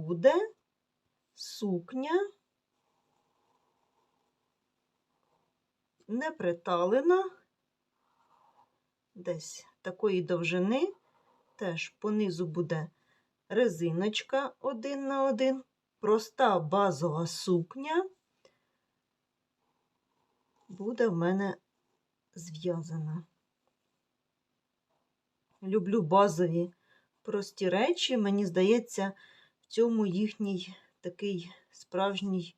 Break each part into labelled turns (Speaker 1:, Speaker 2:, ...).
Speaker 1: буде сукня не приталена, десь такої довжини, теж понизу буде резиночка один на один, проста базова сукня буде в мене зв'язана. Люблю базові прості речі. Мені здається, цьому їхній такий справжній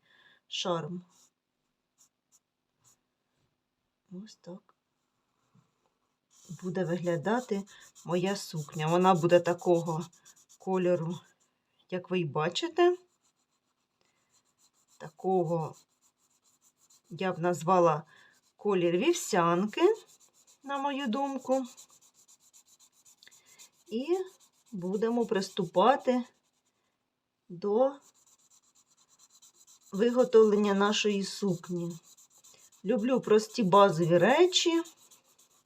Speaker 1: шарм. Ось так буде виглядати моя сукня. Вона буде такого кольору, як ви бачите. Такого я б назвала колір вівсянки, на мою думку. І будемо приступати до виготовлення нашої сукні. Люблю прості базові речі,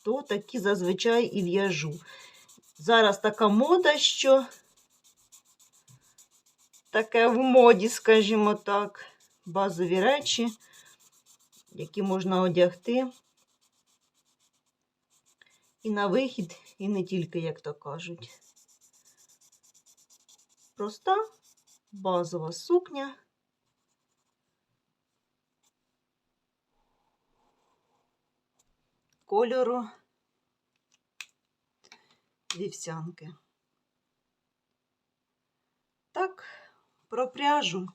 Speaker 1: то такі зазвичай і в'яжу. Зараз така мода, що таке в моді, скажімо так, базові речі, які можна одягти і на вихід, і не тільки, як то кажуть. Проста базова сукня. Кольору вівсянки. Так, про пряжу.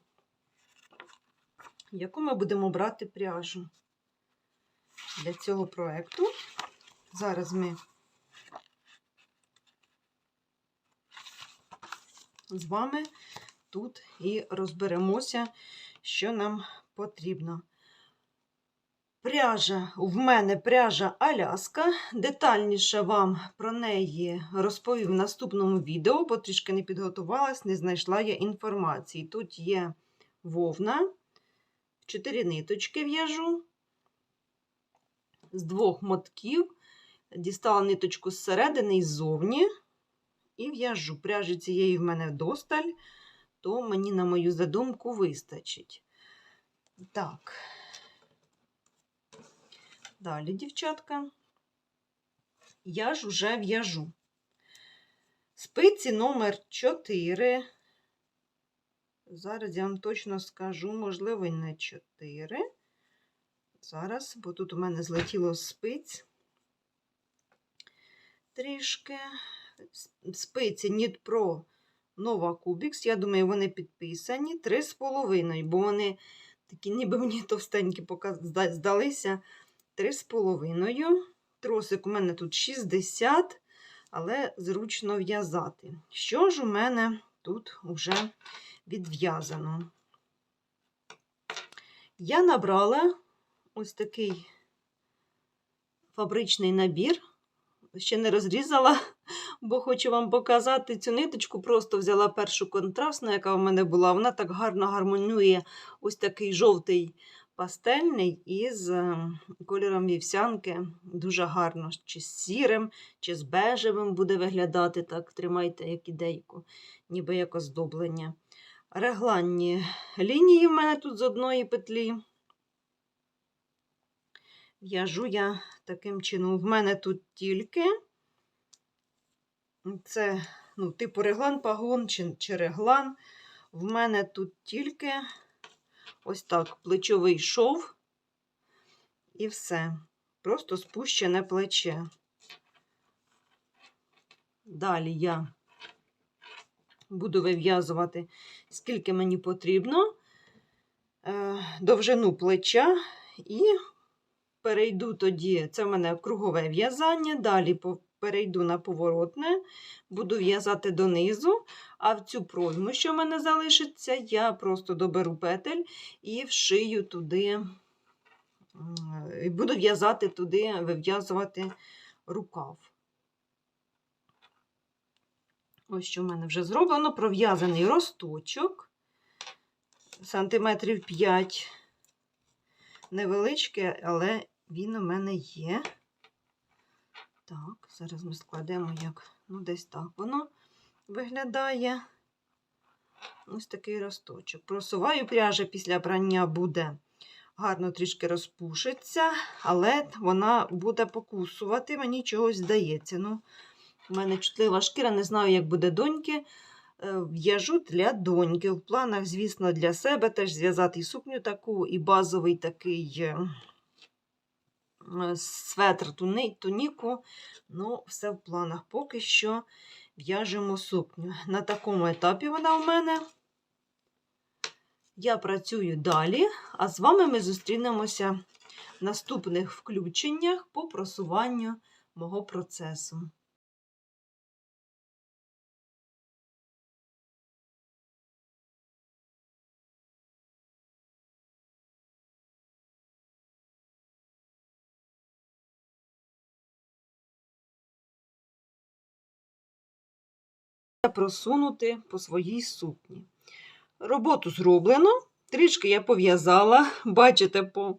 Speaker 1: Яку ми будемо брати пряжу для цього проєкту? Зараз ми з вами тут і розберемося, що нам потрібно. Пряжа, в мене пряжа Аляска. Детальніше вам про неї розповім в наступному відео, бо трішки не підготувалась, не знайшла я інформації. Тут є вовна, чотири ниточки в'яжу з двох мотків. Дістала ниточку зсередини і ззовні. І в'яжу. Пряжі цієї в мене досталь, то мені, на мою задумку, вистачить. Так. Далі, дівчатка, я ж уже в'яжу. Спиці номер 4. Зараз я вам точно скажу, можливо, не 4. Зараз, бо тут у мене злетіло спиць трішки. Спиці Knit Nova Cubics. Я думаю, вони підписані 3,5, бо вони такі, ніби мені товстенькі здалися. 3,5. Тросик у мене тут 60, але зручно в'язати. Що ж у мене тут вже відв'язано? Я набрала ось такий фабричний набір. Ще не розрізала, бо хочу вам показати цю ниточку. Просто взяла першу контрастну, яка в мене була. Вона так гарно гармонює ось такий жовтий пастельний із е, кольором вівсянки. Дуже гарно, чи з сірим, чи з бежевим буде виглядати. Так, тримайте як ідейку, ніби як оздоблення. Регланні лінії в мене тут з одної петлі. В'яжу я таким чином. В мене тут тільки це, ну, типу реглан пагон чи, чи реглан. В мене тут тільки ось так плечовий шов і все. Просто спущене плече. Далі я буду вив'язувати, скільки мені потрібно, е, довжину плеча і перейду тоді, це в мене кругове в'язання, далі перейду на поворотне, буду в'язати донизу, а в цю пройму, що в мене залишиться, я просто доберу петель і вшию туди, і буду в'язати туди, вив'язувати рукав. Ось що в мене вже зроблено, пров'язаний росточок, сантиметрів 5, невеличке, але він у мене є. Так, зараз ми складемо як, ну, десь так воно виглядає. ось такий росточок. Просуваю пряжа після прання буде гарно трішки розпушиться, але вона буде покусувати, мені чогось здається. Ну, у мене чутлива шкіра, не знаю, як буде доньки. Е, В'яжу для доньки. В планах, звісно, для себе теж зв'язати і сукню таку, і базовий такий е, светр, туніку. Ну, все в планах. Поки що в'яжемо сукню. На такому етапі вона у мене. Я працюю далі, а з вами ми зустрінемося в наступних включеннях по просуванню мого процесу. Просунути по своїй сукні. Роботу зроблено. Трішки я пов'язала, бачите, по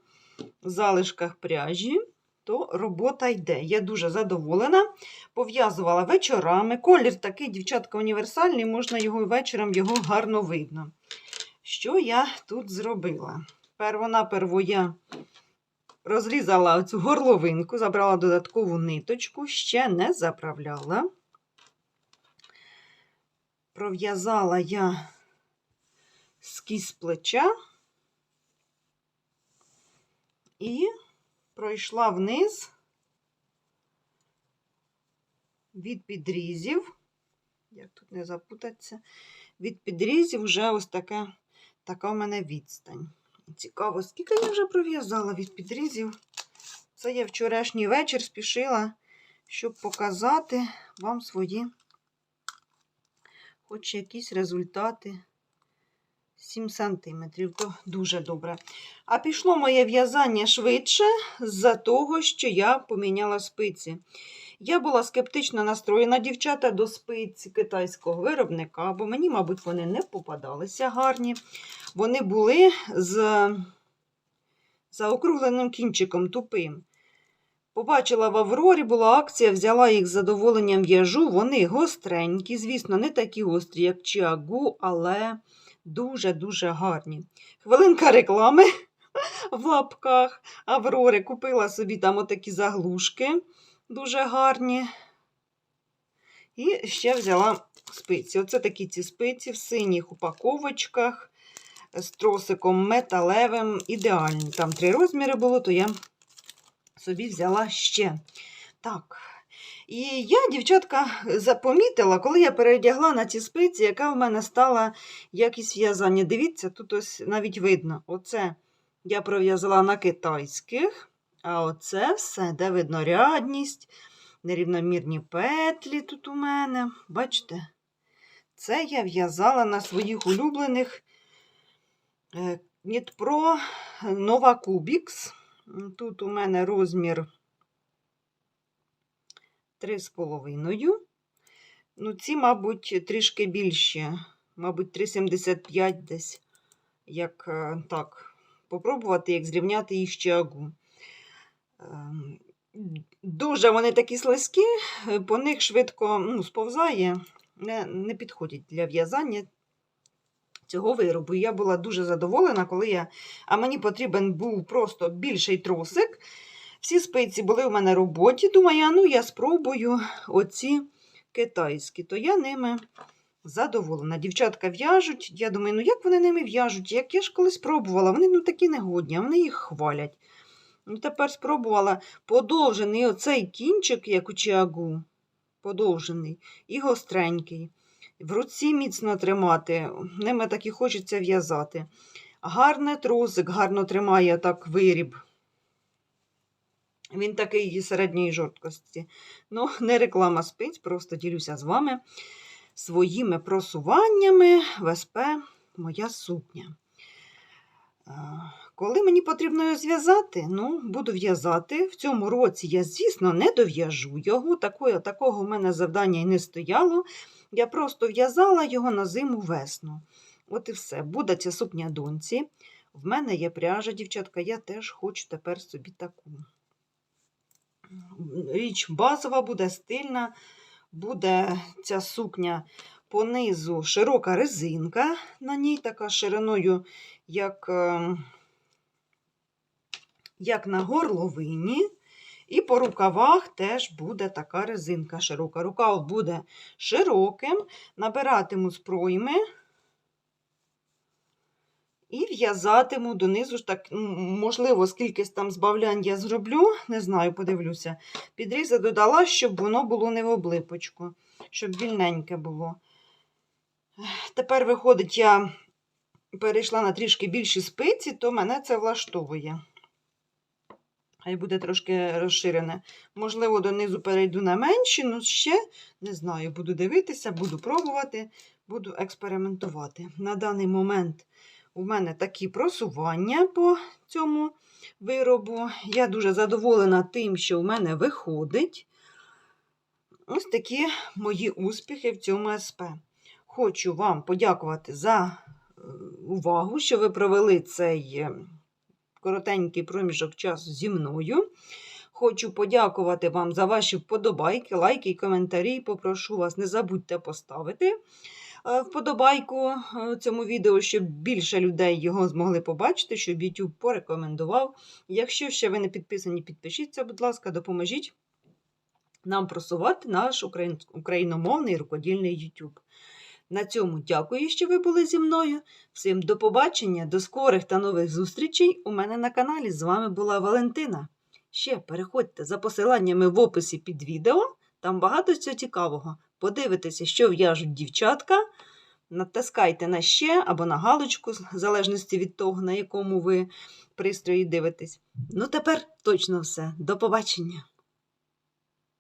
Speaker 1: залишках пряжі, то робота йде. Я дуже задоволена. Пов'язувала вечорами. Колір такий, дівчатка, універсальний, можна його і вечором його гарно видно. Що я тут зробила? Первонаперво я розрізала цю горловинку, забрала додаткову ниточку, ще не заправляла. Пров'язала я скіз плеча і пройшла вниз від підрізів, як тут не запутатися, від підрізів вже ось така, така в мене відстань. Цікаво, скільки я вже пров'язала від підрізів. Це я вчорашній вечір спішила, щоб показати вам свої хоч якісь результати. 7 сантиметрів, то дуже добре. А пішло моє в'язання швидше з-за того, що я поміняла спиці. Я була скептично настроєна, дівчата, до спиць китайського виробника, бо мені, мабуть, вони не попадалися гарні. Вони були з заокругленим кінчиком тупим. Побачила в Аврорі, була акція, взяла їх з задоволенням в'яжу. Вони гостренькі, звісно, не такі гострі, як Чіагу, але дуже-дуже гарні. Хвилинка реклами в лапках Аврори. Купила собі там отакі заглушки, дуже гарні. І ще взяла спиці. Оце такі ці спиці в синіх упаковочках з тросиком металевим. Ідеальні. Там три розміри було, то я собі взяла ще. Так. І я, дівчатка, запомітила, коли я передягла на ці спиці, яка в мене стала якість в'язання. Дивіться, тут ось навіть видно. Оце я пров'язала на китайських, а оце все, де видно рядність, нерівномірні петлі тут у мене. Бачите? Це я в'язала на своїх улюблених Нітпро Nova Cubics. Тут у мене розмір 3,5. Ну, ці, мабуть, трішки більші, мабуть, 3,75 десь. Як е, так, попробувати, як зрівняти їх з чагу. Ем, Дуже вони такі слизькі, по них швидко ну, сповзає, не, не підходять для в'язання цього виробу. Я була дуже задоволена, коли я. А мені потрібен був просто більший тросик. Всі спиці були в мене в роботі. Думаю, а ну я спробую оці китайські, то я ними задоволена. Дівчатка в'яжуть. Я думаю, ну як вони ними в'яжуть? Як я ж колись пробувала, вони ну такі негодні, а вони їх хвалять. Ну, Тепер спробувала подовжений оцей кінчик, як у чиагу, подовжений і гостренький. В руці міцно тримати, ними так і хочеться в'язати. Гарний тросик, гарно тримає так виріб. Він такий середньої жорсткості. Ну, не реклама спиць, просто ділюся з вами своїми просуваннями в моя сукня. Коли мені потрібно його зв'язати, ну, буду в'язати. В цьому році я, звісно, не дов'яжу його. Такого, такого в мене завдання і не стояло. Я просто в'язала його на зиму весну. От і все. Буде ця сукня доньці. В мене є пряжа, дівчатка, я теж хочу тепер собі таку. Річ базова буде стильна, буде ця сукня понизу широка резинка, на ній така шириною, як, е, як на горловині. І по рукавах теж буде така резинка широка. Рукав буде широким, набиратиму з пройми і в'язатиму донизу так, можливо, скільки там збавлянь я зроблю, не знаю, подивлюся. Підрізи додала, щоб воно було не в облипочку, щоб вільненьке було. Тепер, виходить, я перейшла на трішки більші спиці, то мене це влаштовує. Хай буде трошки розширене. Можливо, донизу перейду на менші, ну ще не знаю, буду дивитися, буду пробувати, буду експериментувати. На даний момент у мене такі просування по цьому виробу. Я дуже задоволена тим, що в мене виходить. Ось такі мої успіхи в цьому СП. Хочу вам подякувати за е, увагу, що ви провели цей е, коротенький проміжок часу зі мною. Хочу подякувати вам за ваші вподобайки, лайки і коментарі. Попрошу вас, не забудьте поставити е, вподобайку е, цьому відео, щоб більше людей його змогли побачити, щоб YouTube порекомендував. Якщо ще ви не підписані, підпишіться, будь ласка, допоможіть нам просувати наш україномовний рукодільний YouTube. На цьому дякую, що ви були зі мною. Всім до побачення, до скорих та нових зустрічей у мене на каналі. З вами була Валентина. Ще переходьте за посиланнями в описі під відео, там багато цього цікавого. Подивитеся, що в'яжуть дівчатка. Натискайте на ще або на галочку, в залежності від того, на якому ви пристрої дивитесь. Ну, тепер точно все. До побачення!